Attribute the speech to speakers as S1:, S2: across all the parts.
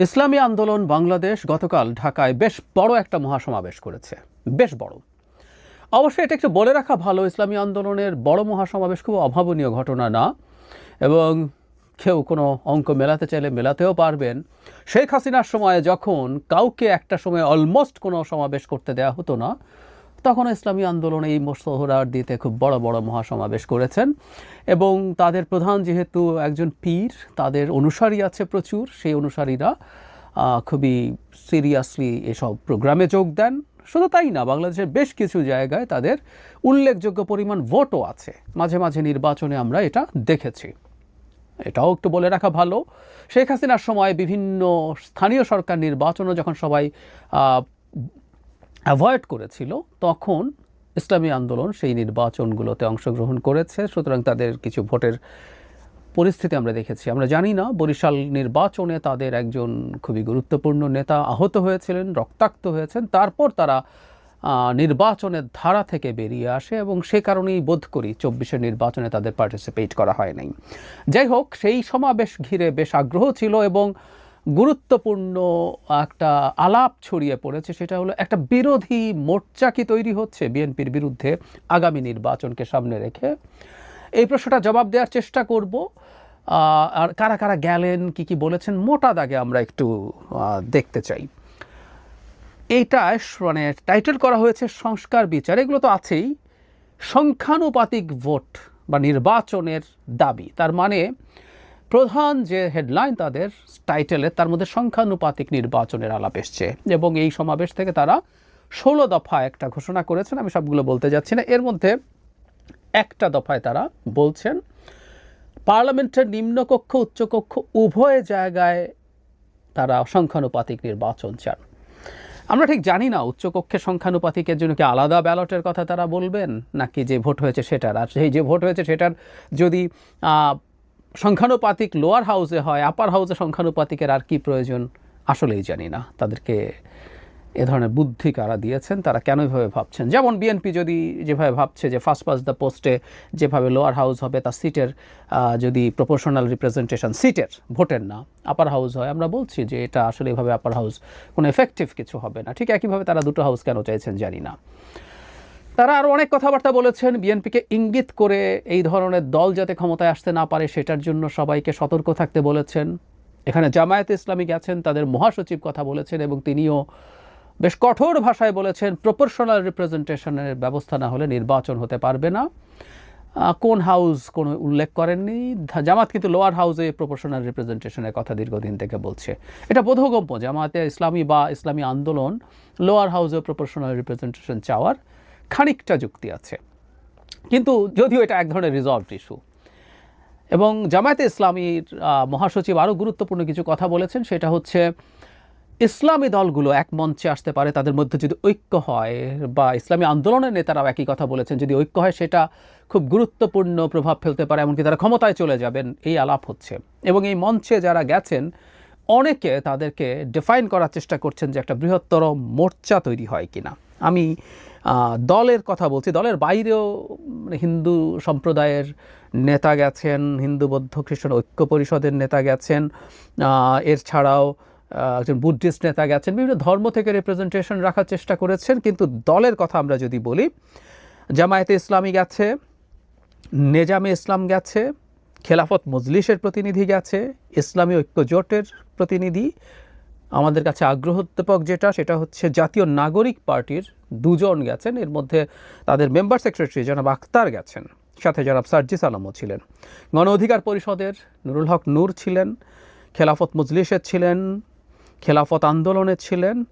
S1: ইসলামী আন্দোলন বাংলাদেশ গতকাল ঢাকায় বেশ বড় একটা মহাসমাবেশ করেছে। বেশ বড়। অবশ্যই এটা একটু বলে রাখা ভালো, ইসলামী আন্দোলনের বড় মহাসমাবেশ খুব অভাবনীয় ঘটনা না। এবং কেউ কোনো অঙ্ক মেলাতে চাইলে মেলাতেও পারবেন। শেখ হাসিনার সময়ে যখন কাউকে একটা সময় অলমোস্ট কোনো সমাবেশ করতে দেয়া হতো না তখন ইসলামী আন্দোলন এই মোস্তহরার দিতে খুব বড় বড় মহাসমাবেশ করেছেন এবং তাদের প্রধান যেহেতু একজন পীর, তাদের অনুসারী আছে প্রচুর, সেই অনুসারীরা খুবই সিরিয়াসলি এসব প্রোগ্রামে যোগ দেন। শুধু তাই না, বাংলাদেশের বেশ কিছু জায়গায় তাদের উল্লেখযোগ্য পরিমাণ ভোটও আছে। মাঝে মাঝে নির্বাচনে আমরা এটা দেখেছি। এটাও একটু বলে রাখা ভালো। শেখ হাসিনার সময় বিভিন্ন স্থানীয় সরকার নির্বাচনও যখন সবাই অ্যাভয়েড করেছিল, তখন ইসলামী আন্দোলন সেই নির্বাচনগুলোতে অংশগ্রহণ করেছে, সুতরাং তাদের কিছু ভোটের পরিস্থিতি আমরা দেখেছি। আমরা জানি না, বরিশাল নির্বাচনে তাদের একজন খুবই গুরুত্বপূর্ণ নেতা আহত হয়েছিলেন, রক্তাক্ত হয়েছেন, তারপর তারা নির্বাচনের ধারা থেকে বেরিয়ে আসে এবং সে কারণেই বোধ করি চব্বিশের নির্বাচনে তাদের পার্টিসিপেট করা হয় নাই। যাই হোক, সেই সমাবেশ ঘিরে বেশ আগ্রহ ছিল এবং গুরুত্বপূর্ণ একটা আলাপ ছড়িয়ে পড়েছে, সেটা হলো একটা বিরোধী মোর্চা কি তৈরি হচ্ছে বিএনপির বিরুদ্ধে আগামী নির্বাচনকে সামনে রেখে? এই প্রশ্নটা জবাব দেওয়ার চেষ্টা করব। আর কারা কারা গেলেন, কি কি বলেছেন, মোটা দাগে আমরা একটু দেখতে চাই। এইটা মানে টাইটেল করা হয়েছে সংস্কার বিচার। এগুলো তো আছেই। সংখ্যানুপাতিক ভোট বা নির্বাচনের দাবি। তার মানে প্রধান যে হেডলাইন তাদের টাইটেলে তার মধ্যে সংখ্যানুপাতিক নির্বাচনের আলাপ এসছে। এবং এই সমাবেশ থেকে তারা ষোলো দফা একটা ঘোষণা করেছেন, আমি সবগুলো বলতে যাচ্ছি না। এর মধ্যে একটা দফায় তারা বলছেন, পার্লামেন্টের নিম্নকক্ষ, উচ্চকক্ষ উভয় জায়গায় তারা সংখ্যানুপাতিক নির্বাচন চান। আমরা ঠিক জানি না উচ্চকক্ষের সংখ্যানুপাতিকের জন্য কি আলাদা ব্যালটের কথা তারা বলবেন, নাকি যে ভোট হয়েছে সেটার। আর সেই যে ভোট হয়েছে সেটার যদি সংখ্যানুপাতিক লোয়ার হাউসে হয় আপার হাউসে সংখ্যানুপাতিকের আর কি প্রয়োজন আসলেই জানি না। তাদেরকে এ ধরনের বুদ্ধি কারা দিয়েছেন, তারা কেন এভাবে ভাবছেন? যেমন বিএনপি যদি যেভাবে ভাবছে যে ফার্স্ট পাস দ্য পোস্টে যেভাবে লোয়ার হাউস হবে, তার সিটের যদি প্রপোর্শনাল রিপ্রেজেন্টেশন সিটের ভোটের না আপার হাউস হয়, আমরা বলছি যে এটা আসলে এভাবে আপার হাউস কোনো এফেক্টিভ কিছু হবে না। ঠিক একইভাবে তারা দুটো হাউস কেন চাইছেন জানি না। তারা আরও অনেক কথাবার্তা বলেছেন। বিএনপিকে ইঙ্গিত করে এই ধরনের দল যাতে ক্ষমতায় আসতে না পারে, সেটার জন্য সবাইকে সতর্ক থাকতে বলেছেন। এখানে জামায়াতে ইসলামী গেছেন, তাদের মহাসচিব কথা বলেছেন এবং তিনিও বেশ কঠোর ভাষায় বলেছেন প্রপোর্শনাল রিপ্রেজেন্টেশনের ব্যবস্থা না হলে নির্বাচন হতে পারবে না। কোন হাউস কোনো উল্লেখ করেননি? জামাত কিন্তু লোয়ার হাউসে প্রপোর্শনাল রিপ্রেজেন্টেশনের কথা দীর্ঘদিন থেকে বলছে। এটা বোধগম্য জামাতে ইসলামী বা ইসলামী আন্দোলন, লোয়ার হাউসে প্রপোর্শনাল রিপ্রেজেন্টেশন চাওয়ার খানিকটা যুক্তি আছে। কিন্তু যদিও এটা এক ধরনের রিজলভড ইস্যু এবং জামায়াতে ইসলামীর মহাসচিব আরও গুরুত্বপূর্ণ কিছু কথা বলেছেন, সেটা হচ্ছে ইসলামী দলগুলো এক মঞ্চে আসতে পারে, তাদের মধ্যে যদি ঐক্য হয়, বা ইসলামী আন্দোলনের নেতারাও একই কথা বলেছেন, যদি ঐক্য হয়, সেটা খুব গুরুত্বপূর্ণ প্রভাব ফেলতে পারে, এমনকি তারা ক্ষমতায় চলে যাবেন, এই আলাপ হচ্ছে। এবং এই মঞ্চে যারা গেছেন, অনেকে তাদেরকে ডিফাইন করার চেষ্টা করছেন যে একটা বৃহত্তর মোর্চা তৈরি হয় কিনা। আমি দলের কথা বলছি, দলের বাইরেও মানে হিন্দু সম্প্রদায়ের নেতা গেছেন, হিন্দু বৌদ্ধ খ্রিস্টান ঐক্য পরিষদের নেতা গেছেন এর ছাড়াও একজন বুদ্ধিস্ট নেতা গেছেন, বিভিন্ন ধর্ম থেকে রিপ্রেজেন্টেশন রাখার চেষ্টা করেছেন, কিন্তু দলের কথা আমরা যদি বলি, জামায়াতে ইসলামী গেছে, নেজামে ইসলাম গেছে, খেলাফত মজলিসের প্রতিনিধি গেছে, ইসলামী ঐক্য জোটের প্রতিনিধি আমাদের কাছে আগ্রহোদ্দীপক যেটা, সেটা হচ্ছে জাতীয় নাগরিক পার্টির দুজন গেছেন। এর মধ্যে তাদের মেম্বার সেক্রেটারি জনাব আখতার গেছেন। সাথে জনাব সার্জিস আলমও ছিলেন। গণ অধিকার পরিষদের নুরুল হক নূর ছিলেন, খেলাফত মজলিসের ছিলেন, খেলাফত আন্দোলনের ছিলেন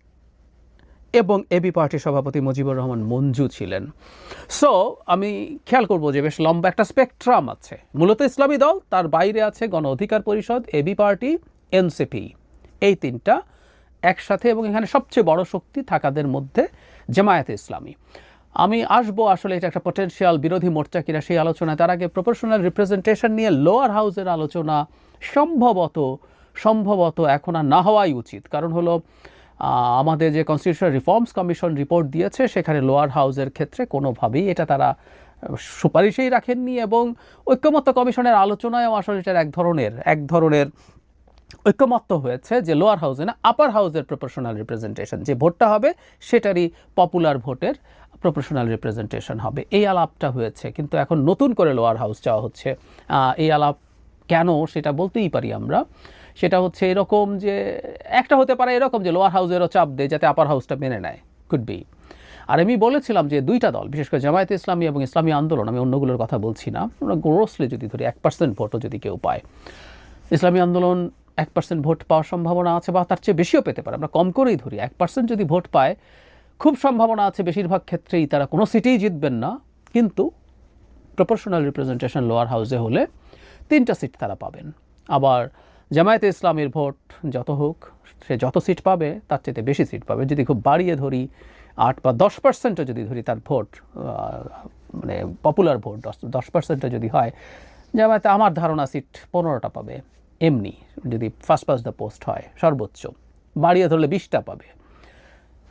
S1: এবং এবি পার্টির সভাপতি মুজিবুর রহমান মঞ্জু ছিলেন। সো আমি খেয়াল করব যে বেশ লম্বা একটা স্পেকট্রাম আছে। মূলত ইসলামী দল, তার বাইরে আছে গণ অধিকার পরিষদ এবি পার্টি এনসিপি এই তিনটা একসাথে এবং এখানে সবচেয়ে বড় শক্তি থাকাদের মধ্যে জামায়াতে ইসলামী। আমি আসব আসলে এটা একটা পটেনশিয়াল বিরোধী মোর্চা কিনা সেই আলোচনায়। তার আগে প্রপোর্শনাল রিপ্রেজেন্টেশন নিয়ে লোয়ার হাউসের আলোচনা সম্ভবত সম্ভবত এখন আর না হওয়াই উচিত। কারণ হলো আমাদের যে কনস্টিটিউশনাল রিফর্মস কমিশন রিপোর্ট দিয়েছে, সেখানে লোয়ার হাউসের ক্ষেত্রে কোনোভাবেই এটা তারা সুপারিশেই রাখেননি এবং ঐক্যমত্য কমিশনের আলোচনায়ও আসলে এটার এক ধরনের এক ধরনের ঐক্যমত্য হয়েছে যে লোয়ার হাউসে না আপার হাউসের প্রপোর্শনাল রিপ্রেজেন্টেশন যে ভোটটা হবে সেটারই পপুলার ভোটের প্রপোর্শনাল রিপ্রেজেন্টেশন হবে। এই আলাপটা হয়েছে, কিন্তু এখন নতুন করে লোয়ার হাউস চাওয়া হচ্ছে। এই আলাপ কেন সেটা বলতেই পারি আমরা। সেটা হচ্ছে এরকম যে, একটা হতে পারে এরকম যে লোয়ার হাউসেরও চাপ দেয় যাতে আপার হাউসটা মেনে নেয় কুড বি আর আমি বলেছিলাম যে দুইটা দল, বিশেষ করে জামায়াতে ইসলামী এবং ইসলামী আন্দোলন, আমি অন্যগুলোর কথা বলছি না, আমরা গ্রোসলি যদি ধরি, এক পার্সেন্ট ভোটও যদি কেউ পায়। ইসলামী আন্দোলন এক পার্সেন্ট ভোট পাওয়ার সম্ভাবনা আছে বা তার চেয়ে বেশিও পেতে পারে। আমরা কম করেই ধরি। এক পার্সেন্ট যদি ভোট পায়, খুব সম্ভাবনা আছে বেশিরভাগ ক্ষেত্রেই তারা কোনো সিটেই জিতবেন না। কিন্তু প্রপোর্শনাল রিপ্রেজেন্টেশন লোয়ার হাউসে হলে তিনটা সিট তারা পাবেন। আবার জামায়াতে ইসলামের ভোট যত হোক, সে যত সিট পাবে, তার চেয়ে বেশি সিট পাবে। যদি খুব বাড়িয়ে ধরি, আট বা দশ পার্সেন্টও যদি ধরি তার ভোট মানে পপুলার ভোট, দশ দশ পার্সেন্টও যদি হয়, জামায়াতে আমার ধারণা সিট পনেরোটা পাবে। এমনি, যদি ফার্স্ট পাস দ্য পোস্ট হয়, সর্বোচ্চ। বাড়িয়ে ধরলে বিশটা পাবে।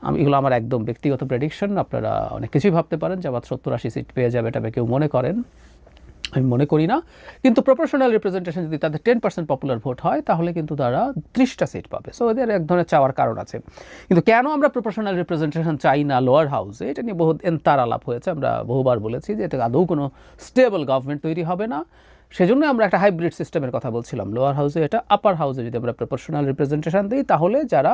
S1: আমি, এগুলো আমার একদম ব্যক্তিগত প্রেডিকশন আপনারা অনেক কিছুই ভাবতে পারেন জামাত সত্তর আশি সিট পেয়ে যাবে এটা কেউ মনে করেন। আমি মনে করি না। কিন্তু প্রপোর্শনাল রিপ্রেজেন্টেশন যদি তাদের টেন পার্সেন্ট পপুলার ভোট হয়, তাহলে কিন্তু তারা ত্রিশটা সিট পাবে। সো এদের এক ধরনের চাওয়ার কারণ আছে। কিন্তু কেন আমরা প্রপোর্শনাল রিপ্রেজেন্টেশন চাই না লোয়ার হাউসে এটা নিয়ে বহু এন্তার আলাপ হয়েছে। আমরা বহুবার বলেছি যে এতে আদৌ কোনো স্টেবল গভর্নমেন্ট তৈরি হবে না। সেজন্য আমরা একটা হাইব্রিড সিস্টেমের কথা বলছিলাম। লোয়ার হাউসে এটা আপার হাউসে যদি আমরা প্রপোর্শনাল রিপ্রেজেন্টেশন দিই, তাহলে যারা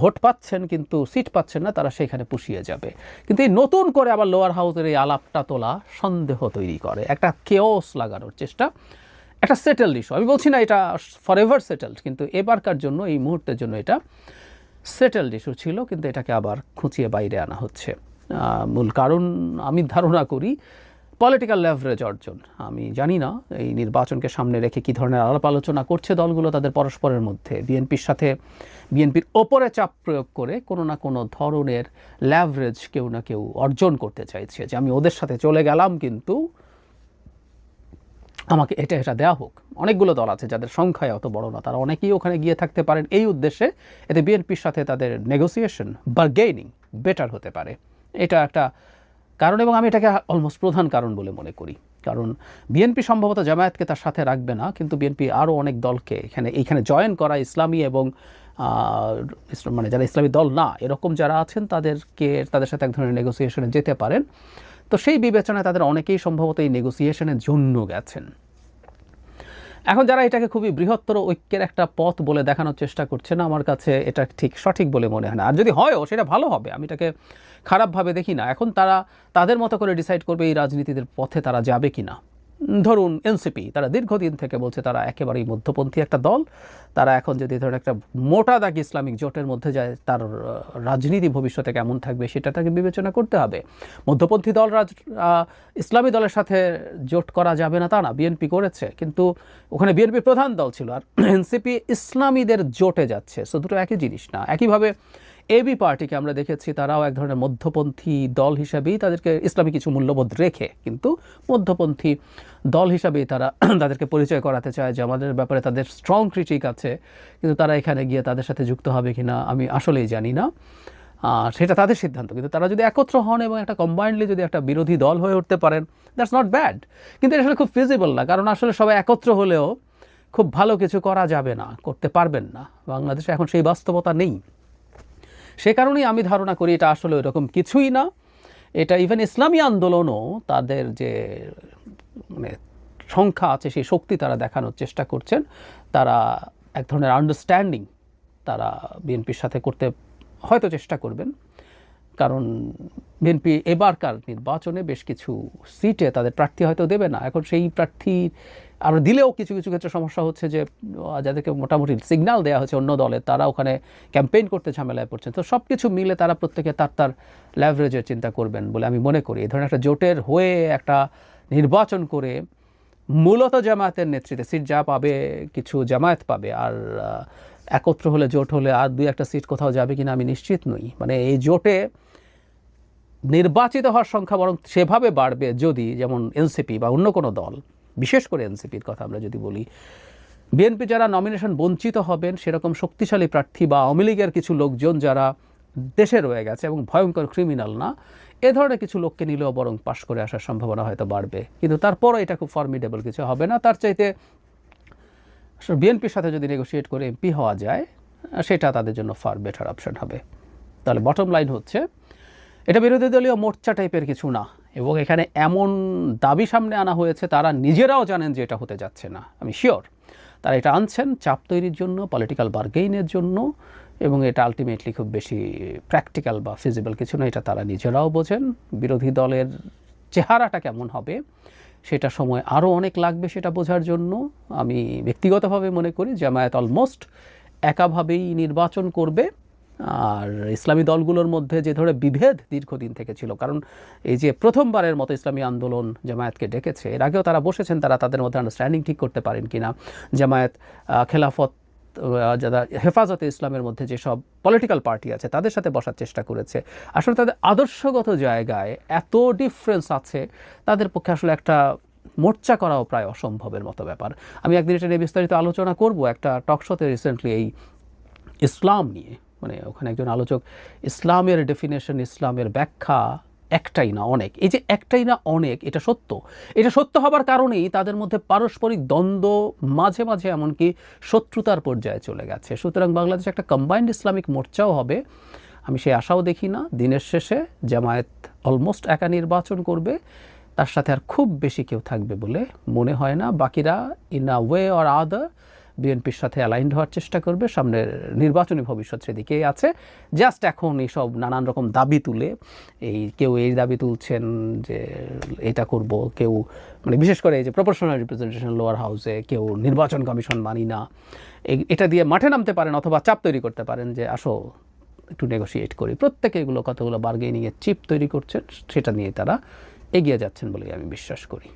S1: ভোট পাচ্ছেন কিন্তু সিট পাচ্ছেন না, তারা সেখানে পুষিয়ে যাবে। কিন্তু এই নতুন করে আবার লোয়ার হাউসের এই আলাপটা তোলা সন্দেহ তৈরি করে। একটা কেওস লাগানোর চেষ্টা, একটা সেটেলড ইস্যু আমি বলছি না এটা ফর এভার সেটেলড কিন্তু এবারকার জন্য, এই মুহূর্তের জন্য এটা সেটেলড ইস্যু ছিল, কিন্তু এটাকে আবার খুঁচিয়ে বাইরে আনা হচ্ছে। মূল কারণ আমি ধারণা করি পলিটিক্যাল লেভারেজ অর্জন। আমি জানি না এই নির্বাচনকে সামনে রেখে কী ধরনের আলাপ আলোচনা করছে দলগুলো তাদের পরস্পরের মধ্যে। বিএনপির সাথে, বিএনপির ওপরে চাপ প্রয়োগ করে কোনো না কোনো ধরনের ল্যাভারেজ কেউ না কেউ অর্জন করতে চাইছে যে আমি ওদের সাথে চলে গেলাম কিন্তু আমাকে এটা এটা দেওয়া হোক। অনেকগুলো দল আছে যাদের সংখ্যায় অত বড় না, তারা অনেকেই ওখানে গিয়ে থাকতে পারেন। এই উদ্দেশ্যে এতে বিএনপির সাথে তাদের নেগোসিয়েশন বার্গেনিং বেটার হতে পারে। এটা একটা কারণ এবং আমি এটাকে অলমোস্ট প্রধান কারণ বলে মনে করি। কারণ বিএনপি সম্ভবত জামায়াতকে তার সাথে রাখবে না, কিন্তু বিএনপি আরও অনেক দলকে এখানে এইখানে জয়েন করা ইসলামী এবং মানে যারা ইসলামী দল না, এরকম যারা আছেন তাদেরকে, তাদের সাথে এক ধরনের নেগোসিয়েশনে যেতে পারেন। তো সেই বিবেচনায় তাদের অনেকেই সম্ভবত এই নেগোসিয়েশনের জন্য গেছেন। এখন যারা এটাকে খুবই বৃহত্তর ঐক্যের একটা পথ বলে দেখানোর চেষ্টা করছে না, আমার কাছে এটা ঠিক সঠিক বলে মনে হয় না। আর যদি হয়ও, সেটা ভালো হবে। আমি এটাকে খারাপভাবে দেখি না। এখন তারা, তাদের মতো করে ডিসাইড করবে এই রাজনীতিদের পথে তারা যাবে কি না ধরুন এনসিপি তারা দীর্ঘদিন থেকে বলছে তারা একেবারেই মধ্যপন্থী একটা দল। তারা এখন যদি ধরুন একটা মোটা দাগ ইসলামিক জোটের মধ্যে যায়, তার রাজনীতি ভবিষ্যতে কেমন থাকবে সেটা তাকে বিবেচনা করতে হবে। মধ্যপন্থী দল রাজ ইসলামী দলের সাথে জোট করা যাবে না তা না বিএনপি করেছে। কিন্তু ওখানে বিএনপি প্রধান দল ছিল আর এনসিপি ইসলামীদের জোটে যাচ্ছে। সো দুটো একই জিনিস না। একইভাবে এবি পার্টিকে আমরা দেখেছি, তারাও এক ধরনের মধ্যপন্থী দল হিসাবেই তাদেরকে ইসলামী কিছু মূল্যবোধ রেখে, কিন্তু মধ্যপন্থী দল হিসাবেই তারা তাদেরকে পরিচয় করাতে চায় যে আমাদের ব্যাপারে তাদের স্ট্রং ক্রিটিক আছে, কিন্তু তারা এখানে গিয়ে তাদের সাথে যুক্ত হবে কিনা আমি আসলেই জানি না। সেটা তাদের সিদ্ধান্ত, কিন্তু তারা যদি একত্র হন এবং একটা কম্বাইন্ডলি যদি একটা বিরোধী দল হয়ে উঠতে পারেন দ্যাটস নট ব্যাড কিন্তু এটা আসলে খুব ফিজিবল না, কারণ আসলে সবাই একত্র হলেও খুব ভালো কিছু করা যাবে না, করতে পারবেন না। বাংলাদেশে এখন সেই বাস্তবতা নেই। সে কারণেই আমি ধারণা করি এটা আসলে এরকম কিছুই না। এটা ইভেন ইসলামী আন্দোলনও তাদের যে মানে সংখ্যা আছে, সেই শক্তি তারা দেখানোর চেষ্টা করছেন। তারা এক ধরনের আন্ডারস্ট্যান্ডিং তারা বিএনপির সাথে করতে হয়তো চেষ্টা করবেন। কারণ বিএনপি এবারকার নির্বাচনে বেশ কিছু সিটে তাদের প্রার্থী হয়তো দেবে না। এখন সেই প্রার্থী আমরা দিলেও কিছু কিছু ক্ষেত্রে সমস্যা হচ্ছে যে যাদেরকে মোটামুটি সিগন্যাল দেওয়া হচ্ছে অন্য দলে, তারা ওখানে ক্যাম্পেইন করতে ঝামেলায় পড়ছেন। তো সব কিছু মিলে তারা প্রত্যেকে তার তার ল্যাভারেজের চিন্তা করবেন বলে আমি মনে করি। এই ধরনের একটা জোটের হয়ে একটা নির্বাচন করে মূলত জামায়াতের নেতৃত্বে সিট যা পাবে, কিছু জামায়াত পাবে। আর একত্র হলে জোট হলে আর দুই একটা সিট কোথাও যাবে কিনা আমি নিশ্চিত নই। মানে এই জোটে নির্বাচিত হওয়ার সংখ্যা বরং সেভাবে বাড়বে যদি যেমন এনসিপি বা অন্য কোনো দল বিশেষ করে এনসিপির কথা আমরা যদি বলি, বিএনপি যারা নমিনেশন বঞ্চিত হবেন, সেরকম শক্তিশালী প্রার্থী বা আওয়ামী লীগের কিছু লোকজন যারা দেশে রয়ে গেছে এবং ভয়ঙ্কর ক্রিমিনাল না, এ ধরনের কিছু লোককে নিলেও বরং পাশ করে আসার সম্ভাবনা হয়তো বাড়বে। কিন্তু তারপরও এটা খুব ফর্মিডেবল কিছু হবে না। তার চাইতে বিএনপির সাথে যদি নেগোশিয়েট করে এমপি হওয়া যায়, সেটা তাদের জন্য ফার বেটার অপশন হবে। তাহলে বটম লাইন হচ্ছে, এটা বিরোধী দলীয় মোর্চা টাইপের কিছু না। এবং এখানে এমন দাবি সামনে আনা হয়েছে, তারা নিজেরাও জানেন যে এটা হতে যাচ্ছে না। আমি শিওর। তারা এটা আনছেন চাপ তৈরির জন্য পলিটিক্যাল বার্গেইনের জন্য, এবং এটা আলটিমেটলি খুব বেশি প্র্যাকটিক্যাল বা ফিজিবল কিছু না, এটা তারা নিজেরাও বোঝেন। বিরোধী দলের চেহারাটা কেমন হবে, সেটা সময় আরও অনেক লাগবে সেটা বোঝার জন্য। আমি ব্যক্তিগতভাবে মনে করি জামায়াত অলমোস্ট একাভাবেই নির্বাচন করবে। আর ইসলামী দলগুলোর মধ্যে যে ধরে বিভেদ দীর্ঘদিন থেকে ছিল, কারণ এই যে প্রথমবারের মতো ইসলামী আন্দোলন জামায়াতকে ডেকেছে, এর আগেও তারা বসেছেন, তারা তাদের মধ্যে আন্ডারস্ট্যান্ডিং ঠিক করতে পারেন কিনা। জামায়াত খেলাফত যারা হেফাজতে ইসলামের মধ্যে যেসব পলিটিক্যাল পার্টি আছে, তাদের সাথে বসার চেষ্টা করেছে। আসলে তাদের আদর্শগত জায়গায় এত ডিফারেন্স আছে, তাদের পক্ষে আসলে একটা মোর্চা করাও প্রায় অসম্ভবের মতো ব্যাপার। আমি একদিন এটা নিয়ে বিস্তারিত আলোচনা করব, একটা টকশোতে রিসেন্টলি এই ইসলাম নিয়ে। মানে ওখানে একজন আলোচক, ইসলামের ডেফিনেশন ইসলামের ব্যাখ্যা একটাই না অনেক। এই যে একটাই না অনেক, এটা সত্য। এটা সত্য হবার কারণেই তাদের মধ্যে পারস্পরিক দ্বন্দ্ব মাঝে মাঝে এমনকি শত্রুতার পর্যায়ে চলে গেছে। সুতরাং বাংলাদেশে একটা কম্বাইন্ড ইসলামিক মোর্চাও হবে। আমি সেই আশাও দেখি না। দিনের শেষে জামায়াত অলমোস্ট একা নির্বাচন করবে। তার সাথে আর খুব বেশি কেউ থাকবে বলে মনে হয় না। বাকিরা in a way or other বিএনপির সাথে অ্যালাইন্ড হওয়ার চেষ্টা করবে, সামনের নির্বাচনী ভবিষ্যৎ সেদিকেই আছে। জাস্ট এখন এইসব নানান রকম দাবি তুলে, এই কেউ এই দাবি তুলছেন যে এটা করব, কেউ মানে বিশেষ করে এই যে প্রপোর্শনাল রিপ্রেজেন্টেশন লোয়ার হাউসে কেউ নির্বাচন কমিশন মানি না এটা দিয়ে মাঠে নামতে পারেন অথবা চাপ তৈরি করতে পারেন যে আসো একটু নেগোশিয়েট করি। প্রত্যেকে এগুলো কতগুলো বার্গেনিংয়ের চিপ তৈরি করছেন, সেটা নিয়ে তারা এগিয়ে যাচ্ছেন বলে আমি বিশ্বাস করি।